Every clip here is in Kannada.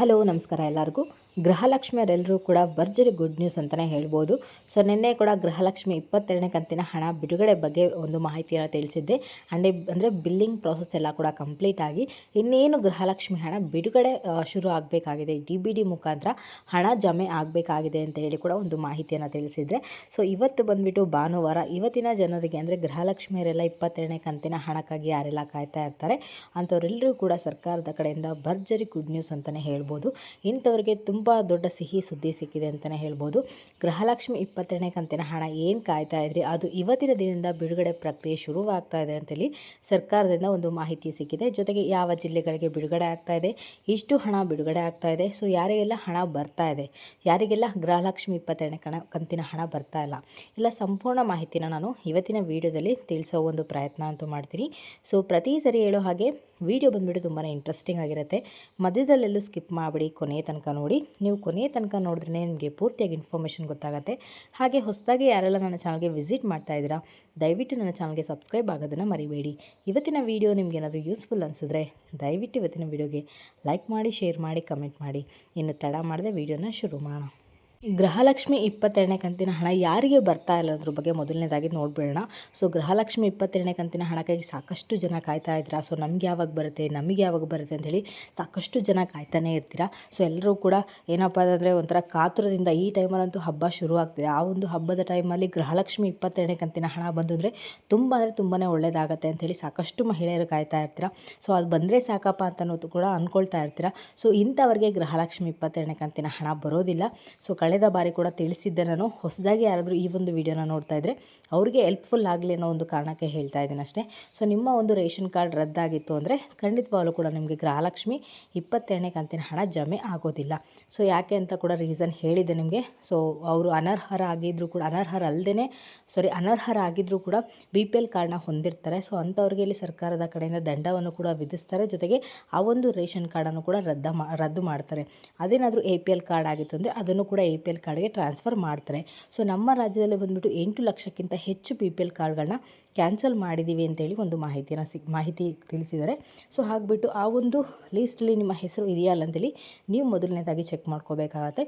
ಹಲೋ, ನಮಸ್ಕಾರ ಎಲ್ಲರಿಗೂ. ಗೃಹಲಕ್ಷ್ಮಿಯರೆಲ್ಲರೂ ಕೂಡ ಭರ್ಜರಿ ಗುಡ್ ನ್ಯೂಸ್ ಅಂತಲೇ ಹೇಳ್ಬೋದು. ಸೊ ನಿನ್ನೆ ಕೂಡ ಗೃಹಲಕ್ಷ್ಮಿ ಇಪ್ಪತ್ತೆರಡನೇ ಕಂತಿನ ಹಣ ಬಿಡುಗಡೆ ಬಗ್ಗೆ ಒಂದು ಮಾಹಿತಿಯನ್ನು ತಿಳಿಸಿದ್ದೆ. ಅಂಡೆ ಅಂದರೆ ಬಿಲ್ಲಿಂಗ್ ಪ್ರಾಸೆಸ್ ಎಲ್ಲ ಕೂಡ ಕಂಪ್ಲೀಟ್ ಆಗಿ ಇನ್ನೇನು ಗೃಹಲಕ್ಷ್ಮಿ ಹಣ ಬಿಡುಗಡೆ ಶುರು ಆಗಬೇಕಾಗಿದೆ ಡಿ ಬಿ ಡಿ ಮುಖಾಂತರ ಹಣ ಜಮೆ ಆಗಬೇಕಾಗಿದೆ ಅಂತ ಹೇಳಿ ಕೂಡ ಒಂದು ಮಾಹಿತಿಯನ್ನು ತಿಳಿಸಿದ್ದೆ. ಸೊ ಇವತ್ತು ಬಂದುಬಿಟ್ಟು ಭಾನುವಾರ ಇವತ್ತಿನ ಜನರಿಗೆ ಅಂದರೆ ಗೃಹಲಕ್ಷ್ಮಿಯರೆಲ್ಲ ಇಪ್ಪತ್ತೆರಡನೇ ಕಂತಿನ ಹಣಕ್ಕಾಗಿ ಯಾರೆಲ್ಲ ಕಾಯ್ತಾ ಇರ್ತಾರೆ ಅಂಥವರೆಲ್ಲರೂ ಕೂಡ ಸರ್ಕಾರದ ಕಡೆಯಿಂದ ಭರ್ಜರಿ ಗುಡ್ ನ್ಯೂಸ್ ಅಂತಲೇ ಹೇಳ್ಬೋದು. ಇಂಥವ್ರಿಗೆ ತುಂಬ ದೊಡ್ಡ ಸಿಹಿ ಸುದ್ದಿ ಸಿಕ್ಕಿದೆ ಅಂತಲೇ ಹೇಳ್ಬೋದು. ಗೃಹಲಕ್ಷ್ಮಿ ಇಪ್ಪತ್ತೆರಡನೇ ಕಂತಿನ ಹಣ ಏನು ಕಾಯ್ತಾ ಇದ್ರಿ? ಅದು ಇವತ್ತಿನ ದಿನದಿಂದ ಬಿಡುಗಡೆ ಪ್ರಕ್ರಿಯೆ ಶುರುವಾಗ್ತಾ ಇದೆ ಅಂತೇಳಿ ಸರ್ಕಾರದಿಂದ ಒಂದು ಮಾಹಿತಿ ಸಿಕ್ಕಿದೆ. ಜೊತೆಗೆ ಯಾವ ಜಿಲ್ಲೆಗಳಿಗೆ ಬಿಡುಗಡೆ ಆಗ್ತಾ ಇದೆ? ಇಷ್ಟು ಹಣ ಬಿಡುಗಡೆ ಆಗ್ತಾ ಇದೆ. ಸೊ ಯಾರಿಗೆಲ್ಲ ಹಣ ಬರ್ತಾ ಇದೆ? ಯಾರಿಗೆಲ್ಲ ಗೃಹಲಕ್ಷ್ಮಿ ಇಪ್ಪತ್ತೆರಡನೇ ಕಣ, ಕಂತಿನ ಹಣ ಬರ್ತಾ ಇಲ್ಲ? ಇಲ್ಲ ಸಂಪೂರ್ಣ ಮಾಹಿತಿನ ನಾನು ಇವತ್ತಿನ ವಿಡಿಯೋದಲ್ಲಿ ತಿಳಿಸೋ ಒಂದು ಪ್ರಯತ್ನ ಅಂತೂ ಮಾಡ್ತೀನಿ. ಸೊ ಪ್ರತಿ ಸರಿ ಹೇಳೋ ಹಾಗೆ ವಿಡಿಯೋ ಬಂದುಬಿಟ್ಟು ತುಂಬಾ ಇಂಟ್ರೆಸ್ಟಿಂಗ್ ಆಗಿರುತ್ತೆ. ಮಧ್ಯದಲ್ಲೆಲ್ಲೂ ಸ್ಕಿಪ್ ಮಾಡಿಬಿಡಿ, ಕೊನೆಯ ತನಕ ನೋಡಿ. ನೀವು ಕೊನೆಯ ತನಕ ನೋಡಿದ್ರೆ ನಿಮಗೆ ಪೂರ್ತಿಯಾಗಿ ಇನ್ಫಾರ್ಮೇಷನ್ ಗೊತ್ತಾಗುತ್ತೆ. ಹಾಗೆ ಹೊಸದಾಗಿ ಯಾರೆಲ್ಲ ನನ್ನ ಚಾನಲ್ಗೆ ವಿಸಿಟ್ ಮಾಡ್ತಾ ಇದ್ದೀರಾ, ದಯವಿಟ್ಟು ನನ್ನ ಚಾನಲ್ಗೆ ಸಬ್ಸ್ಕ್ರೈಬ್ ಆಗೋದನ್ನು ಮರಿಬೇಡಿ. ಇವತ್ತಿನ ವಿಡಿಯೋ ನಿಮ್ಗೆ ಏನಾದರೂ ಯೂಸ್ಫುಲ್ ಅನಿಸಿದ್ರೆ ದಯವಿಟ್ಟು ಇವತ್ತಿನ ವಿಡಿಯೋಗೆ ಲೈಕ್ ಮಾಡಿ ಶೇರ್ ಮಾಡಿ ಕಮೆಂಟ್ ಮಾಡಿ. ಇನ್ನು ತಡ ಮಾಡದೆ ವಿಡಿಯೋನ ಶುರು ಮಾಡೋಣ. ಗೃಹಲಕ್ಷ್ಮಿ ಇಪ್ಪತ್ತೆರಡನೇ ಕಂತಿನ ಹಣ ಯಾರಿಗೆ ಬರ್ತಾ ಇಲ್ಲ ಅದ್ರ ಬಗ್ಗೆ ಮೊದಲನೇದಾಗಿ ನೋಡ್ಬಿಡೋಣ. ಸೊ, ಗೃಹಲಕ್ಷ್ಮಿ ಇಪ್ಪತ್ತೆರಡನೇ ಕಂತಿನ ಹಣಕ್ಕಾಗಿ ಸಾಕಷ್ಟು ಜನ ಕಾಯ್ತಾ ಇದ್ದೀರಾ ಸೊ, ನಮ್ಗೆ ಯಾವಾಗ ಬರುತ್ತೆ, ನಮಗೆ ಯಾವಾಗ ಬರುತ್ತೆ ಅಂತೇಳಿ ಸಾಕಷ್ಟು ಜನ ಕಾಯ್ತಾನೆ ಇರ್ತೀರಾ? ಸೊ, ಎಲ್ಲರೂ ಕೂಡ ಏನಪ್ಪ ಅಂದರೆ ಒಂಥರ ಕಾತುರದಿಂದ ಈ ಟೈಮಲ್ಲಂತೂ ಹಬ್ಬ ಶುರು ಆಗ್ತಿದೆ ಆ ಒಂದು ಹಬ್ಬದ ಟೈಮಲ್ಲಿ ಗೃಹಲಕ್ಷ್ಮಿ ಇಪ್ಪತ್ತೆರಡನೇ ಕಂತಿನ ಹಣ ಬಂದಿದ್ರೆ ತುಂಬ ಅಂದರೆ ತುಂಬಾ ಒಳ್ಳೆಯದಾಗತ್ತೆ ಅಂಥೇಳಿ ಸಾಕಷ್ಟು ಮಹಿಳೆಯರು ಕಾಯ್ತಾ ಇರ್ತೀರಾ? ಸೊ, ಅದು ಬಂದರೆ ಸಾಕಪ್ಪ ಅಂತ ಅನ್ನೋದು ಕೂಡ ಅಂದ್ಕೊಳ್ತಾ ಇರ್ತೀರಾ? ಸೊ, ಇಂಥವರಿಗೆ ಗೃಹಲಕ್ಷ್ಮಿ ಇಪ್ಪತ್ತೆರಡನೇ ಕಂತಿನ ಹಣ ಬರೋದಿಲ್ಲ. ಸೊ ಕಳೆದ ಬಾರಿ ಕೂಡ ತಿಳಿಸಿದ್ದೆ ನಾನು. ಹೊಸದಾಗಿ ಯಾರಾದರೂ ಈ ಒಂದು ವಿಡಿಯೋನ ನೋಡ್ತಾ ಇದ್ದರೆ ಅವರಿಗೆ ಹೆಲ್ಪ್ಫುಲ್ ಆಗಲಿ ಅನ್ನೋ ಒಂದು ಕಾರಣಕ್ಕೆ ಹೇಳ್ತಾ ಇದ್ದೀನಿ ಅಷ್ಟೇ. ಸೊ ನಿಮ್ಮ ಒಂದು ರೇಷನ್ ಕಾರ್ಡ್ ರದ್ದಾಗಿತ್ತು ಅಂದರೆ ಖಂಡಿತವಾಗಲೂ ಕೂಡ ನಿಮಗೆ ಗೃಹಲಕ್ಷ್ಮಿ ಇಪ್ಪತ್ತೆರಡನೇ ಕಂತಿನ ಹಣ ಜಮೆ ಆಗೋದಿಲ್ಲ. ಸೊ ಯಾಕೆ ಅಂತ ಕೂಡ ರೀಸನ್ ಹೇಳಿದೆ ನಿಮಗೆ. ಸೊ ಅವರು ಅನರ್ಹರಾಗಿದ್ದರೂ ಕೂಡ ಅನರ್ಹರಲ್ಲದೇ ಸಾರಿ ಅನರ್ಹರಾಗಿದ್ದರೂ ಕೂಡ ಬಿ ಪಿ ಎಲ್ ಕಾರ್ಡ್ನ ಹೊಂದಿರ್ತಾರೆ. ಸೊ ಅಂಥವ್ರಿಗೆ ಇಲ್ಲಿ ಸರ್ಕಾರದ ಕಡೆಯಿಂದ ದಂಡವನ್ನು ಕೂಡ ವಿಧಿಸ್ತಾರೆ. ಜೊತೆಗೆ ಆ ಒಂದು ರೇಷನ್ ಕಾರ್ಡನ್ನು ಕೂಡ ರದ್ದ ಮಾ, ರದ್ದು ಮಾಡ್ತಾರೆ. ಅದೇನಾದರೂ ಎ ಪಿ ಎಲ್ ಕಾರ್ಡ್ ಆಗಿತ್ತು ಅಂದರೆ ಅದನ್ನು ಕೂಡ ಎ ಪಿ ಎಲ್ ಕಾರ್ಡ್ಗೆ ಟ್ರಾನ್ಸ್ಫರ್ ಮಾಡ್ತಾರೆ. ಸೊ ನಮ್ಮ ರಾಜ್ಯದಲ್ಲಿ ಬಂದುಬಿಟ್ಟು ಎಂಟು ಲಕ್ಷಕ್ಕಿಂತ ಹೆಚ್ಚು ಪಿ ಪಿ ಎಲ್ ಕಾರ್ಡ್ಗಳನ್ನ ಕ್ಯಾನ್ಸಲ್ ಮಾಡಿದ್ದೀವಿ ಅಂತೇಳಿ ಒಂದು ಮಾಹಿತಿಯನ್ನು ಸಿಗ್ ಮಾಹಿತಿ ತಿಳಿಸಿದ್ದಾರೆ. ಸೊ ಹಾಗೆಬಿಟ್ಟು ಆ ಒಂದು ಲೀಸ್ಟಲ್ಲಿ ನಿಮ್ಮ ಹೆಸರು ಇದೆಯಾ ಅಲ್ಲ ಅಂತೇಳಿ ನೀವು ಮೊದಲನೇದಾಗಿ ಚೆಕ್ ಮಾಡ್ಕೋಬೇಕಾಗತ್ತೆ.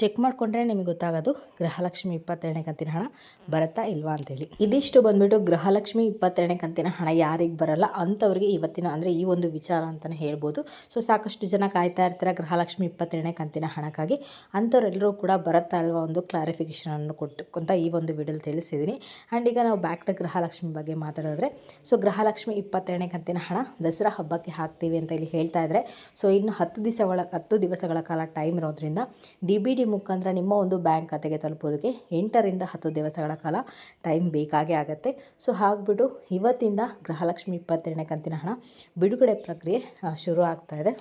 ಚೆಕ್ ಮಾಡಿಕೊಂಡ್ರೆ ನಿಮಗೆ ಗೊತ್ತಾಗೋದು ಗೃಹಲಕ್ಷ್ಮಿ ಇಪ್ಪತ್ತೆರಡನೇ ಕಂತಿನ ಹಣ ಬರುತ್ತಾ ಇಲ್ವಾ ಅಂತೇಳಿ. ಇದಿಷ್ಟು ಬಂದುಬಿಟ್ಟು ಗೃಹಲಕ್ಷ್ಮಿ ಇಪ್ಪತ್ತೆರಡನೇ ಕಂತಿನ ಹಣ ಯಾರಿಗೆ ಬರಲ್ಲ ಅಂಥವ್ರಿಗೆ ಇವತ್ತಿನ ಅಂದರೆ ಈ ಒಂದು ವಿಚಾರ ಅಂತಲೇ ಹೇಳ್ಬೋದು. ಸೊ ಸಾಕಷ್ಟು ಜನ ಕಾಯ್ತಾ ಇರ್ತಾರೆ ಗೃಹಲಕ್ಷ್ಮಿ ಇಪ್ಪತ್ತೆರಡನೇ ಕಂತಿನ ಹಣಕ್ಕಾಗಿ. ಅಂಥವ್ರೆಲ್ಲರೂ ಕೂಡ ಬರುತ್ತಾ ಇಲ್ವಾ ಒಂದು ಕ್ಲಾರಿಫಿಕೇಷನನ್ನು ಕೊಟ್ಟುಕೊಂತ ಈ ಒಂದು ವಿಡಿಯೋಲಿ ತಿಳಿಸಿದ್ದೀನಿ. ಆ್ಯಂಡ್ ಈಗ ನಾವು ಬ್ಯಾಕ್ ಟು ಗೃಹಲಕ್ಷ್ಮಿ ಬಗ್ಗೆ ಮಾತಾಡಿದ್ರೆ ಸೊ ಗೃಹಲಕ್ಷ್ಮಿ ಇಪ್ಪತ್ತೆರಡನೇ ಕಂತಿನ ಹಣ ದಸರಾ ಹಬ್ಬಕ್ಕೆ ಹಾಕ್ತೀವಿ ಅಂತ ಇಲ್ಲಿ ಹೇಳ್ತಾ ಇದ್ದಾರೆ ಸೊ ಇನ್ನು ಹತ್ತು ದಿವಸಗಳ ಹತ್ತು ದಿವಸಗಳ ಕಾಲ ಟೈಮ್ ಇರೋದ್ರಿಂದ ಡಿ ಬಿ ಡಿ ಮುಖಾಂತರ ನಿಮ್ಮ ಒಂದು ಬ್ಯಾಂಕ್ ಖಾತೆಗೆ ತಲುಪೋದಕ್ಕೆ ಎಂಟರಿಂದ ಹತ್ತು ದಿವಸಗಳ ಕಾಲ ಟೈಮ್ ಬೇಕಾಗೇ ಆಗುತ್ತೆ. ಸೊ, ಹಾಗ್ಬಿಟ್ಟು ಇವತ್ತಿಂದ ಗೃಹಲಕ್ಷ್ಮಿ ಇಪ್ಪತ್ತೆರಡನೇ ಕಂತಿನ ಹಣ ಬಿಡುಗಡೆ ಪ್ರಕ್ರಿಯೆ ಶುರು ಆಗ್ತಾಯಿದೆ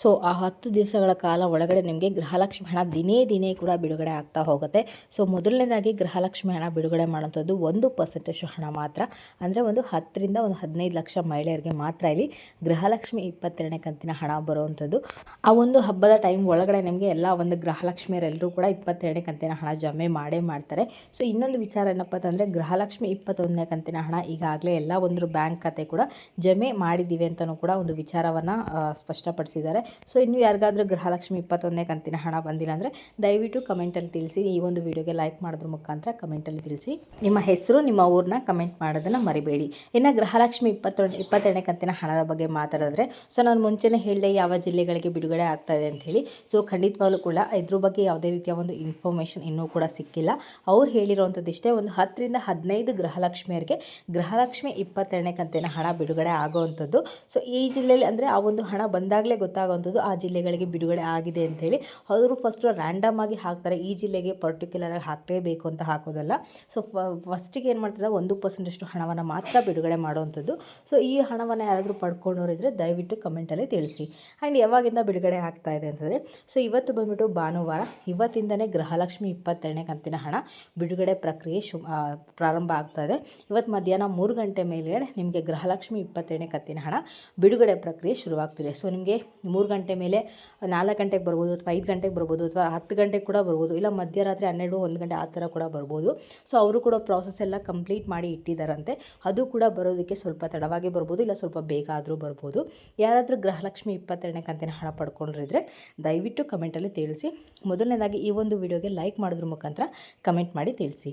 ಸೊ ಆ ಹತ್ತು ದಿವಸಗಳ ಕಾಲ ಒಳಗಡೆ ನಿಮಗೆ ಗೃಹಲಕ್ಷ್ಮಿ ಹಣ ದಿನೇ ದಿನೇ ಕೂಡ ಬಿಡುಗಡೆ ಆಗ್ತಾ ಹೋಗುತ್ತೆ. ಸೊ ಮೊದಲನೇದಾಗಿ ಗೃಹಲಕ್ಷ್ಮಿ ಹಣ ಬಿಡುಗಡೆ ಮಾಡೋಂಥದ್ದು ಒಂದು ಪರ್ಸೆಂಟಷ್ಟು ಹಣ ಮಾತ್ರ. ಅಂದರೆ ಒಂದು ಹತ್ತರಿಂದ ಒಂದು ಹದಿನೈದು ಲಕ್ಷ ಮಹಿಳೆಯರಿಗೆ ಮಾತ್ರ ಇಲ್ಲಿ ಗೃಹಲಕ್ಷ್ಮಿ ಇಪ್ಪತ್ತೆರಡನೇ ಕಂತಿನ ಹಣ ಬರುವಂಥದ್ದು. ಆ ಒಂದು ಹಬ್ಬದ ಟೈಮ್ ಒಳಗಡೆ ನಿಮಗೆ ಎಲ್ಲ ಒಂದು ಗೃಹಲಕ್ಷ್ಮಿಯರೆಲ್ಲರೂ ಕೂಡ ಇಪ್ಪತ್ತೆರಡನೇ ಕಂತಿನ ಹಣ ಜಮೆ ಮಾಡೇ ಮಾಡ್ತಾರೆ. ಸೊ ಇನ್ನೊಂದು ವಿಚಾರ ಏನಪ್ಪ ಅಂತಂದರೆ ಗೃಹಲಕ್ಷ್ಮಿ ಇಪ್ಪತ್ತೊಂದನೇ ಕಂತಿನ ಹಣ ಈಗಾಗಲೇ ಎಲ್ಲ ಒಂದು ಬ್ಯಾಂಕ್ ಖಾತೆ ಕೂಡ ಜಮೆ ಮಾಡಿದ್ದೀವಿ ಅಂತಲೂ ಕೂಡ ಒಂದು ವಿಚಾರವನ್ನು ಸ್ಪಷ್ಟಪಡಿಸಿದ್ದಾರೆ. ಸೊ ಇನ್ನು ಯಾರಿಗಾದರೂ ಗೃಹಲಕ್ಷ್ಮಿ ಇಪ್ಪತ್ತೊಂದನೇ ಕಂತಿನ ಹಣ ಬಂದಿಲ್ಲ ಅಂದರೆ ದಯವಿಟ್ಟು ಕಮೆಂಟಲ್ಲಿ ತಿಳಿಸಿ. ಈ ಒಂದು ವಿಡಿಯೋಗೆ ಲೈಕ್ ಮಾಡೋದ್ರ ಮುಖಾಂತರ ಕಮೆಂಟಲ್ಲಿ ತಿಳಿಸಿ. ನಿಮ್ಮ ಹೆಸರು, ನಿಮ್ಮ ಊರನ್ನ ಕಮೆಂಟ್ ಮಾಡೋದನ್ನು ಮರಿಬೇಡಿ. ಇನ್ನು ಗೃಹಲಕ್ಷ್ಮಿ ಇಪ್ಪತ್ತೊಂದು, ಇಪ್ಪತ್ತೆರಡನೇ ಕಂತಿನ ಹಣದ ಬಗ್ಗೆ ಮಾತಾಡಿದ್ರೆ ಸೊ ನಾನು ಮುಂಚೆನೇ ಹೇಳಿದೆ ಯಾವ ಜಿಲ್ಲೆಗಳಿಗೆ ಬಿಡುಗಡೆ ಆಗ್ತಾ ಇದೆ ಅಂತ ಹೇಳಿ. ಸೊ ಖಂಡಿತವಾಗ್ಲೂ ಕೂಡ ಇದ್ರ ಬಗ್ಗೆ ಯಾವುದೇ ರೀತಿಯ ಒಂದು ಇನ್ಫಾರ್ಮೇಷನ್ ಇನ್ನೂ ಕೂಡ ಸಿಕ್ಕಿಲ್ಲ. ಅವ್ರು ಹೇಳಿರುವಂಥದ್ದಿಷ್ಟೇ ಒಂದು ಹತ್ತರಿಂದ ಹದಿನೈದು ಗೃಹಲಕ್ಷ್ಮಿಯರಿಗೆ ಗೃಹಲಕ್ಷ್ಮಿ ಇಪ್ಪತ್ತೆರಡನೇ ಕಂತಿನ ಹಣ ಬಿಡುಗಡೆ ಆಗೋವಂಥದ್ದು. ಸೊ ಈ ಜಿಲ್ಲೆಯಲ್ಲಿ ಅಂದರೆ ಆ ಒಂದು ಹಣ ಬಂದಾಗಲೇ ಗೊತ್ತಾಗುವಂಥದ್ದು ಆ ಜಿಲ್ಲೆಗಳಿಗೆ ಬಿಡುಗಡೆ ಆಗಿದೆ ಅಂಥೇಳಿ ಅವರು ಫಸ್ಟು ರ್ಯಾಂಡಮ್ ಆಗಿ ಹಾಕ್ತಾರೆ. ಈ ಜಿಲ್ಲೆಗೆ ಪರ್ಟಿಕ್ಯುಲರ್ ಆಗಿ ಹಾಕಲೇಬೇಕು ಅಂತ ಹಾಕೋದಲ್ಲ. ಸೊ ಫಸ್ಟಿಗೆ ಏನು ಮಾಡ್ತಾರೆ? ಒಂದು ಪರ್ಸೆಂಟಷ್ಟು ಹಣವನ್ನು ಮಾತ್ರ ಬಿಡುಗಡೆ ಮಾಡುವಂಥದ್ದು. ಸೊ ಈ ಹಣವನ್ನು ಯಾರಾದರೂ ಪಡ್ಕೊಂಡೋರಿದ್ರೆ ದಯವಿಟ್ಟು ಕಮೆಂಟಲ್ಲಿ ತಿಳಿಸಿ. ಆ್ಯಂಡ್ ಯಾವಾಗಿಂದ ಬಿಡುಗಡೆ ಆಗ್ತಾ ಇದೆ ಅಂತಂದರೆ ಸೊ ಇವತ್ತು ಬಂದ್ಬಿಟ್ಟು ಭಾನುವಾರ ಇವತ್ತಿಂದನೇ ಗೃಹಲಕ್ಷ್ಮಿ ಇಪ್ಪತ್ತೆರಡನೇ ಕಂತಿನ ಹಣ ಬಿಡುಗಡೆ ಪ್ರಕ್ರಿಯೆ ಶು ಪ್ರಾರಂಭ ಆಗ್ತಾ ಇದೆ. ಇವತ್ತು ಮಧ್ಯಾಹ್ನ ಮೂರು ಗಂಟೆ ಮೇಲೆ ನಿಮಗೆ ಗೃಹಲಕ್ಷ್ಮಿ ಇಪ್ಪತ್ತೆರಡನೇ ಕಂತಿನ ಹಣ ಬಿಡುಗಡೆ ಪ್ರಕ್ರಿಯೆ ಶುರುವಾಗ್ತಿದೆ. ಸೊ ನಿಮಗೆ ಮೂರು ಗಂಟೆ ಮೇಲೆ ನಾಲ್ಕು ಗಂಟೆಗೆ ಬರ್ಬೋದು ಅಥವಾ ಐದು ಗಂಟೆಗೆ ಬರ್ಬೋದು ಅಥವಾ ಹತ್ತು ಗಂಟೆಗೆ ಕೂಡ ಬರ್ಬೋದು ಇಲ್ಲ ಮಧ್ಯರಾತ್ರಿ ಹನ್ನೆರಡು ಒಂದು ಗಂಟೆ ಆ ಥರ ಕೂಡ ಬರ್ಬೋದು. ಸೊ ಅವರು ಕೂಡ ಪ್ರಾಸೆಸ್ ಎಲ್ಲ ಕಂಪ್ಲೀಟ್ ಮಾಡಿ ಇಟ್ಟಿದ್ದಾರಂತೆ ಅದು ಕೂಡ ಬರೋದಕ್ಕೆ ಸ್ವಲ್ಪ ತಡವಾಗಿ ಬರ್ಬೋದು ಇಲ್ಲ ಸ್ವಲ್ಪ ಬೇಗ ಆದರೂ ಬರ್ಬೋದು. ಯಾರಾದರೂ ಗೃಹಲಕ್ಷ್ಮಿ ಇಪ್ಪತ್ತೆರಡನೇ ಕಂತಿನ ಹಣ ಪಡ್ಕೊಂಡ್ರಿದ್ರೆ ದಯವಿಟ್ಟು ಕಮೆಂಟಲ್ಲಿ ತಿಳಿಸಿ. ಮೊದಲನೇದಾಗಿ ಈ ಒಂದು ವಿಡಿಯೋಗೆ ಲೈಕ್ ಮಾಡೋದ್ರ ಮುಖಾಂತರ ಕಮೆಂಟ್ ಮಾಡಿ ತಿಳಿಸಿ.